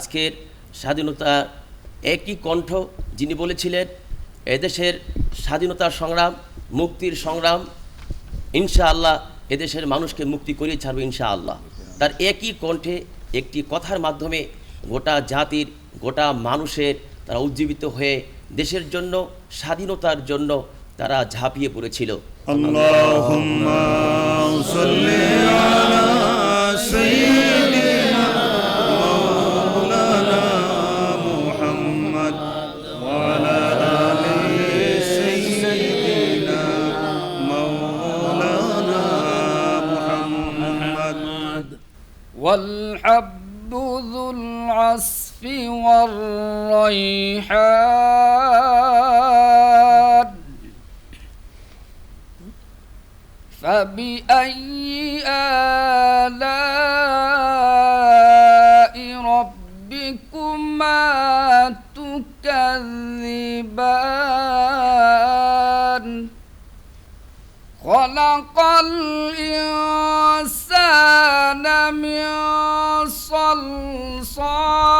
আজকের স্বাধীনতা একই কণ্ঠ যিনি বলেছিলেন, এদেশের স্বাধীনতা সংগ্রাম, মুক্তির সংগ্রাম ইনশা আল্লাহ এদেশের মানুষকে মুক্তি করিয়ে ছাড়বে ইনশা আল্লাহ তার একই কণ্ঠে একটি কথার মাধ্যমে গোটা জাতির, গোটা মানুষের তারা উজ্জীবিত হয়ে দেশের জন্য, স্বাধীনতার জন্য তারা ঝাঁপিয়ে পড়েছিল। আল্লাহ والريحان. فبأي آلاء ربكما تكذبان؟ خلق الإنسان من صلصال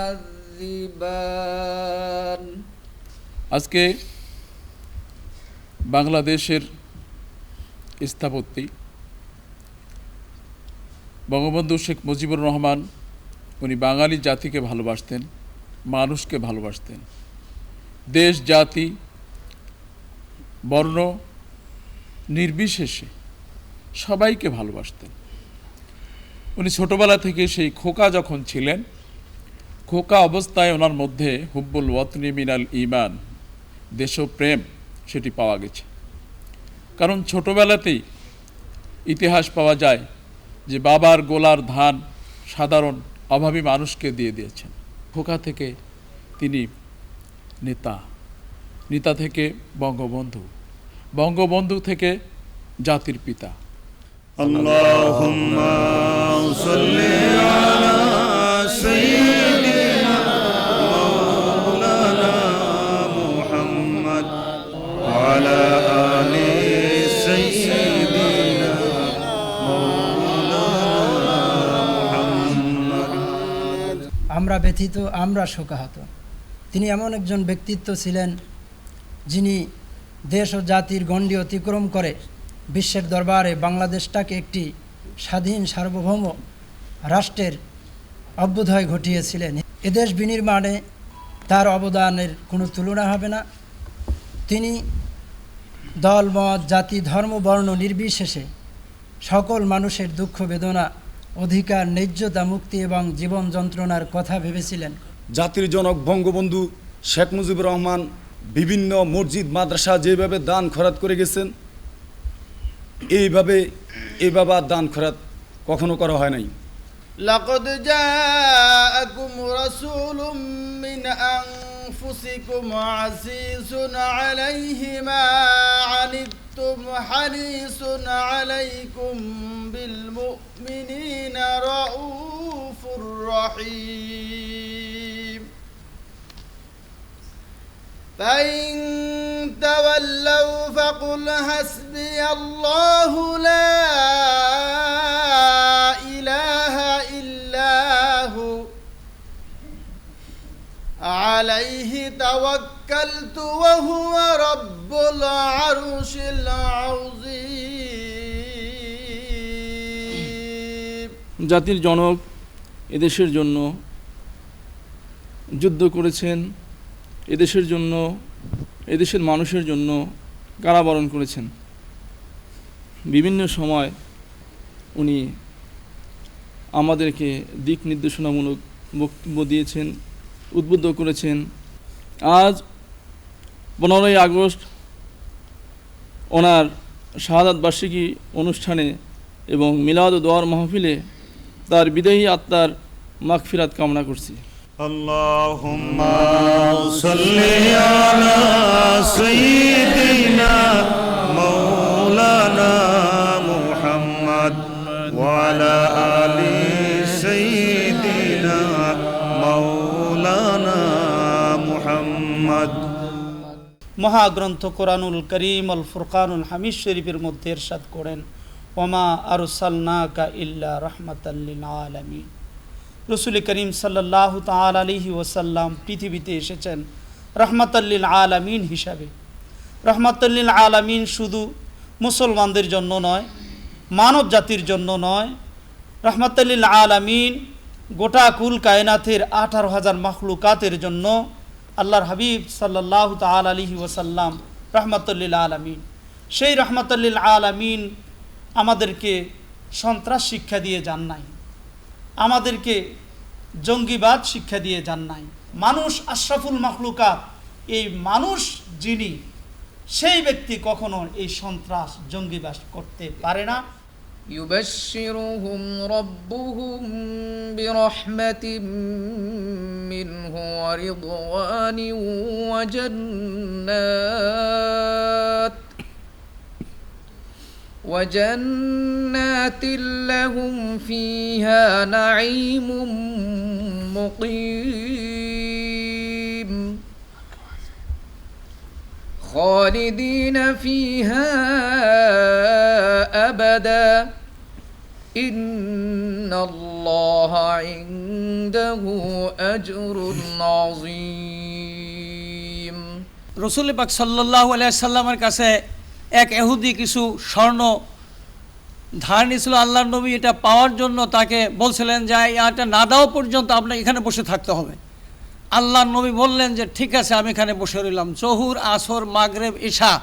تكذبان আজকে বাংলাদেশের স্থাপত্যি বঙ্গবন্ধু শেখ মুজিবুর রহমান উনি বাঙালি জাতিকে ভালোবাসতেন মানুষকে ভালোবাসতেন দেশ জাতি বর্ণ নির্বিশেষে সবাইকে ভালোবাসতেন উনি ছোটবেলা থেকে সেই খোকা যখন ছিলেন খোকা অবস্থায় ওনার মধ্যে হুব্বুল ওয়াতনি মিনাল ইমান দেশপ্রেম সেটি পাওয়া গেছে। কারণ ছোটোবেলাতেই ইতিহাস পাওয়া যায় যে বাবার গোলার ধান সাধারণ অভাবী মানুষকে দিয়ে দিয়েছেন। খোকা থেকে তিনি নেতা নেতা থেকে বঙ্গবন্ধু বঙ্গবন্ধু থেকে জাতির পিতা। আল্লাহ আমরা ব্যথিত, আমরা শোকাহত। তিনি এমন একজন ব্যক্তিত্ব ছিলেন যিনি দেশ ও জাতির গণ্ডি অতিক্রম করে বিশ্বের দরবারে বাংলাদেশটাকে একটি স্বাধীন সার্বভৌম রাষ্ট্রের অভ্যুদয় ঘটিয়েছিলেন। এদেশ বিনির্মাণে তার অবদানের কোনো তুলনা হবে না। তিনি দল, মত, জাতি, ধর্ম, বর্ণ নির্বিশেষে সকল মানুষের দুঃখ বেদনা অধিকার ন্যায্যতা মুক্তি এবং জীবন যন্ত্রণার কথা ভেবেছিলেন জাতির জনক বঙ্গবন্ধু শেখ মুজিবুর রহমান বিভিন্ন মসজিদ মাদ্রাসা যেভাবে দান খরাত করে গেছেন এইভাবে এইভাবে আর দান খরাত কখনো করা হয় নাই لقد جاءكم رسول من أنفسكم عزيز عليه ما عنتم حريص عليكم بالمؤمنين رؤوف رحيم فإن تولوا فقل حسبي الله لا إله إلا هو عليه توكلت وهو رب العرش العظيم জাতির জনক এদেশের জন্য যুদ্ধ করেছেন, এদেশের জন্য, এদেশের মানুষের জন্য কারাবরণ করেছেন। বিভিন্ন সময় উনি আমাদেরকে দিক নির্দেশনামূলক বক্তব্য দিয়েছেন, উদ্বুদ্ধ করেছেন। আজ পনেরোই আগস্ট ওনার শাহাদাত বার্ষিকী অনুষ্ঠানে এবং মিলাদ দোয়ার মাহফিলে তার বিদেহী আত্মার মাগফিরাত কামনা করছি اللهم صل على سيدنا مولانا محمد وعلى آل سيدنا مولانا محمد মহাগ্রন্থ কোরআনুল করিম আল ফুরকানুল হামিদ শরীফের মধ্যে এরশাদ করেন ওমা আরসালনাকা ইল্লা রহমাতাল্লিল আলামিন। রসুল করিম সাল্লাহ তাল আলিহি ওসাল্লাম পৃথিবীতে এসেছেন রহমাতাল্লিল আলামিন হিসাবে। রহমাতাল্লিল আলামিন শুধু মুসলমানদের জন্য নয়, মানব জাতির জন্য নয় রহমাতাল্লিল আলামিন গোটা কুল কায়নাথের আঠারো হাজার মখলুকাতের জন্য আল্লাহর হাবিব সাল্লাহ তাল আলিহি ওসাল্লাম রহমতুল্লিল আলমিন। সেই রহমতুল্লিল আলমিন আমাদেরকে সন্ত্রাস শিক্ষা দিয়ে যান নাই আমাদেরকে জঙ্গিবাদ শিক্ষা দিয়ে যান নাই মানুষ আশরাফুল মখলুকাত এই মানুষ যিনি সেই ব্যক্তি কখনো এই সন্ত্রাস জঙ্গিবাদ করতে পারে না يبشرهم ربهم برحمة منه ورضوان وجنات وجنات لهم فيها نعيم مقيم. خالدين فيها أبدا. إن الله عنده أجر عظيم. رسول پاک صلی اللہ علیہ وسلم কাছে এক এহুদি কিছু স্বর্ণ ধার নিয়েছিল আল্লাহ নবী, এটা পাওয়ার জন্য তাকে বলছিলেন যে এটা না দেওয়া পর্যন্ত আপনাকে এখানে বসে থাকতে হবে। আল্লাহ নবী বললেন যে, ঠিক আছে, আমি এখানে বসে রইলাম। জহুর, আসর, মাগরেব ঈশা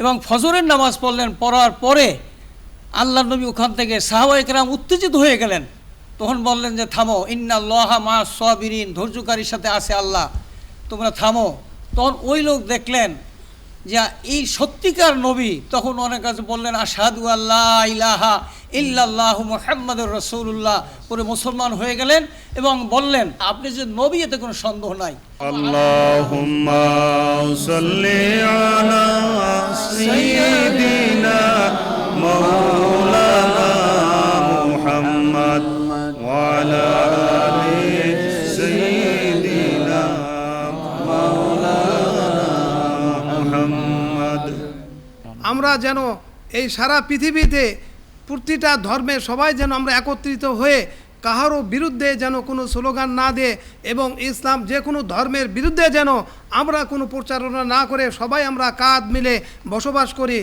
এবং ফজরের নামাজ পড়লেন, পড়ার পরে আল্লাহ নবী ওখান থেকে সাহাবা একরাম উত্তেজিত হয়ে গেলেন। তখন বললেন যে, থামো ইন্না লহা মা সবিরিন, ধৈর্যকারীর সাথে আছে আল্লাহ, তোমরা থামো। তখন ওই লোক দেখলেন যা এই সত্যিকার নবী তখন অনেক কাছে বললেন আসাদু আল্লাহ ইলাহা ইল্লাহ মোহাম্মদুর রসৌল্লাহ করে মুসলমান হয়ে গেলেন এবং বললেন, আপনি যে নবী, এতে কোনো সন্দেহ নাই। আল্লাহ আমরা যেন এই সারা পৃথিবীতে প্রতিটা ধর্মে সবাই যেন আমরা একত্রিত হয়ে কাহারও বিরুদ্ধে যেন কোনো স্লোগান না দেয় এবং ইসলাম যে কোনো ধর্মের বিরুদ্ধে যেন আমরা কোনো প্রচারণা না করে সবাই আমরা কাঁধ মিলে বসবাস করি।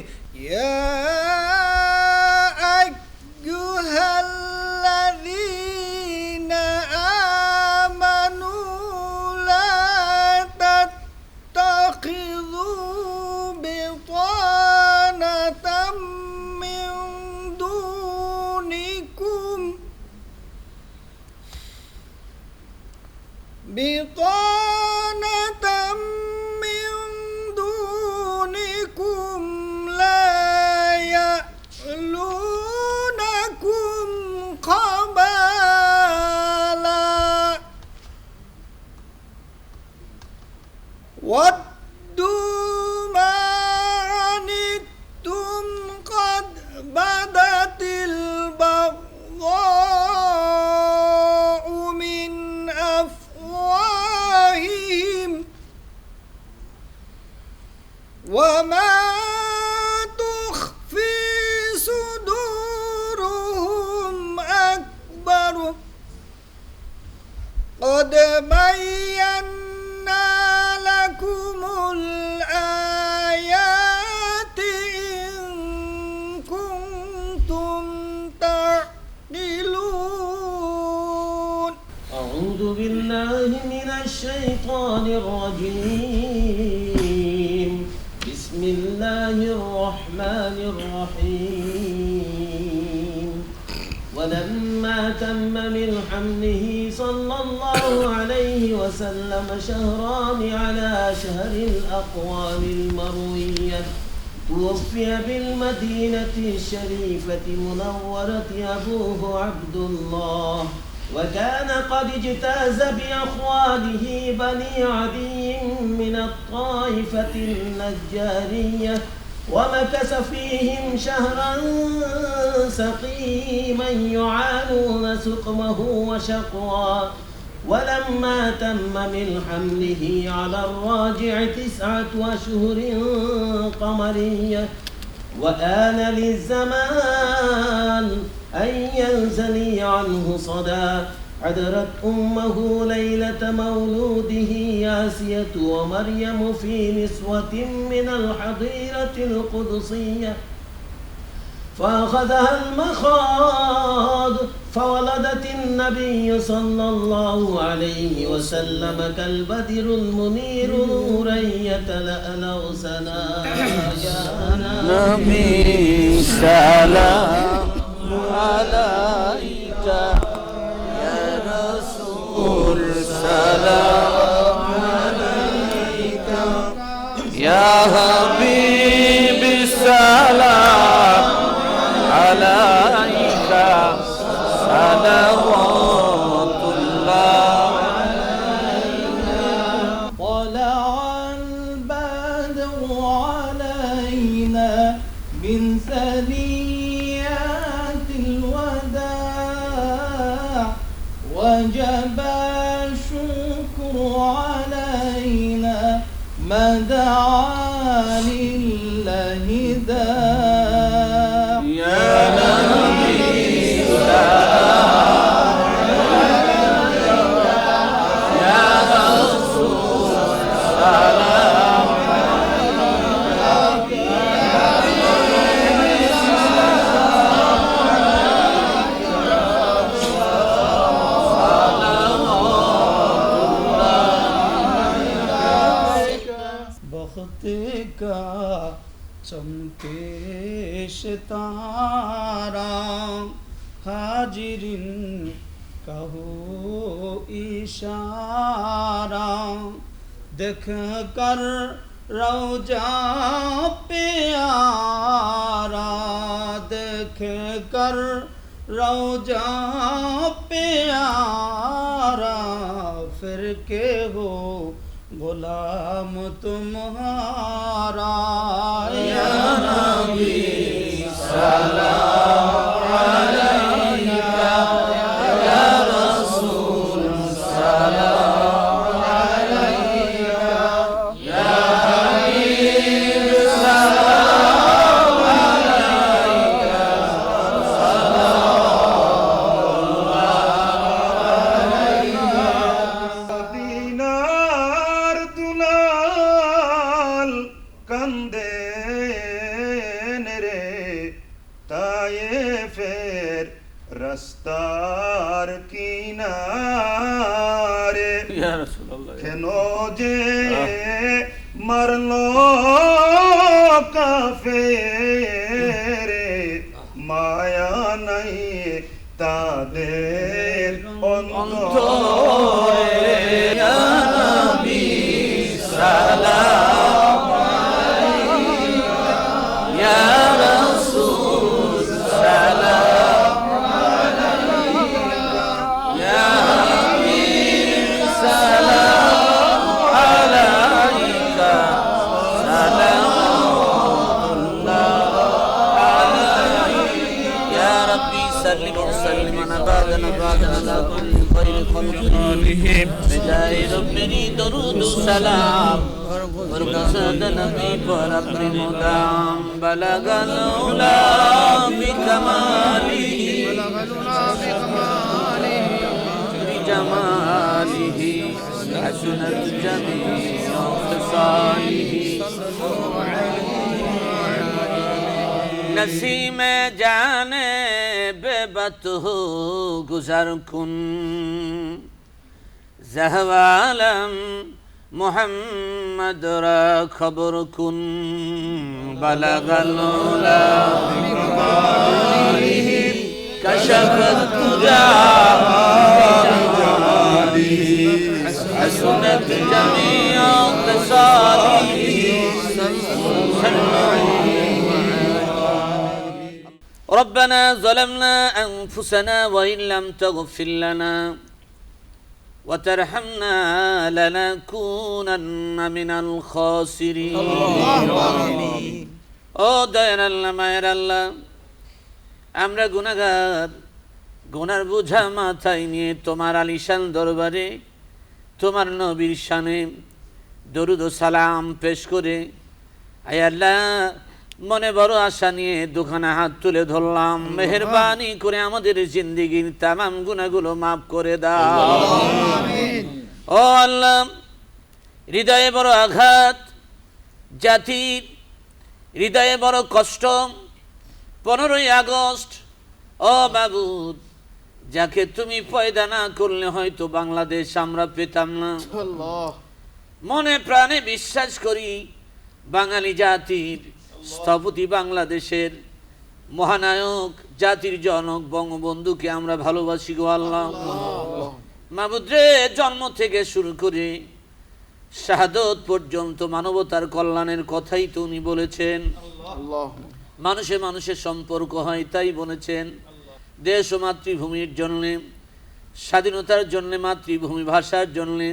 What? الشيطان الرجيم. بسم الله الرحمن الرحيم. ولما تم من حمله صلى الله عليه وسلم شهران على شهر الأقوام المروية توفي بالمدينة الشريفة منورة أبوه عبد الله. وكان قد اجتاز بأخواله بني عدي من الطائفة النجارية ومكث فيهم شهرا سقيما يعانون سقمه وشقوا ولما تم من حمله على الراجع تسعة أشهر قمرية وآن للزمان أن ينزلي عنه صدى. عذرت أمه ليلة مولوده ياسية ومريم في نسوة من الحظيرة القدسية. فأخذها المخاض فولدت النبي صلى الله عليه وسلم كالبدر المنير نورا يتلألأ سنايانا نبي سلام. عليك يا رسول سلام عليك. يا حبيبي سلام عليك. صلوات وجب الشكر علينا ما دعا তারা হাজিরিন কহো ইশারা। দেখ কর রৌজা পেয়ারা। দেখ কর রৌজা পেয়ারা। ফির কে হো গোলাম তুমহারা। নবী। سلام عليك. سلام. برکسد نبی پر اپنے مدام بلغ الولا بکمالی بجمالی حسنت جمیع اختصالی نسیم جانے بے بت ہو گزر کن، زہوالم محمد را خبر کن. بلغ العلا بكماله كشف الدجى بجماله حسنت جميع صلوا ربنا ظلمنا أنفسنا وإن لم تغفر لنا. وترحمنا لنكونن من الخاسرين ও দয়ার আল্লাহ মায়ের আল্লাহ আমরা গুনাগার গুনার বোঝা মাথায় নিয়ে তোমার আলিশান দরবারে তোমার নবীর শানে দরুদ ও সালাম পেশ করে আয় আল্লাহ মনে বড় আশা নিয়ে দোকানে হাত তুলে ধরলাম। মেহরবানি করে আমাদের জিন্দিগির তামাম গুণাগুলো মাফ করে দাও। ও আল্লাহ হৃদয়ে বড় আঘাত জাতির হৃদয়ে বড় কষ্ট পনেরোই আগস্ট ও বাবুদ যাকে তুমি পয়দা না করলে হয়তো বাংলাদেশ আমরা পেতাম না। মনে প্রাণে বিশ্বাস করি বাঙালি জাতির স্থপতি বাংলাদেশের মহানায়ক, জাতির জনক, বঙ্গবন্ধুকে আমরা ভালোবাসি গো আল্লাহ। মাবুদ্রে জন্ম থেকে শুরু করে শাহাদত পর্যন্ত মানবতার কল্যাণের কথাই তো উনি বলেছেন। মানুষে মানুষের সম্পর্ক হয়, তাই বলেছেন। দেশ ও মাতৃভূমির জন্যে, স্বাধীনতার জন্য, মাতৃভূমি ভাষার জন্যে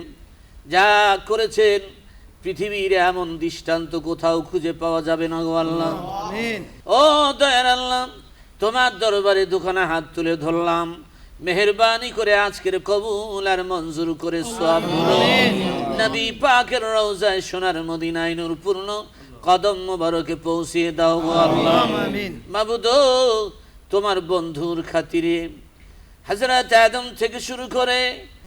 যা করেছেন পৃথিবীর এমন দৃষ্টান্ত কোথাও খুঁজে পাওয়া যাবে না গো আল্লাহ। ও দয়ার আল্লাহ তোমার দরবারে দোকানে হাত তুলে ধরলাম। মেহরবানি করে আজকের কবুল আর মঞ্জুর করে সব নবী পাকের রওজায় সোনার মদিনায় নূরপূর্ণ কদম মোবারকে পৌঁছিয়ে দাও গো আল্লাহ। মাবুদ তোমার বন্ধুর খাতিরে হযরত আদম থেকে শুরু করে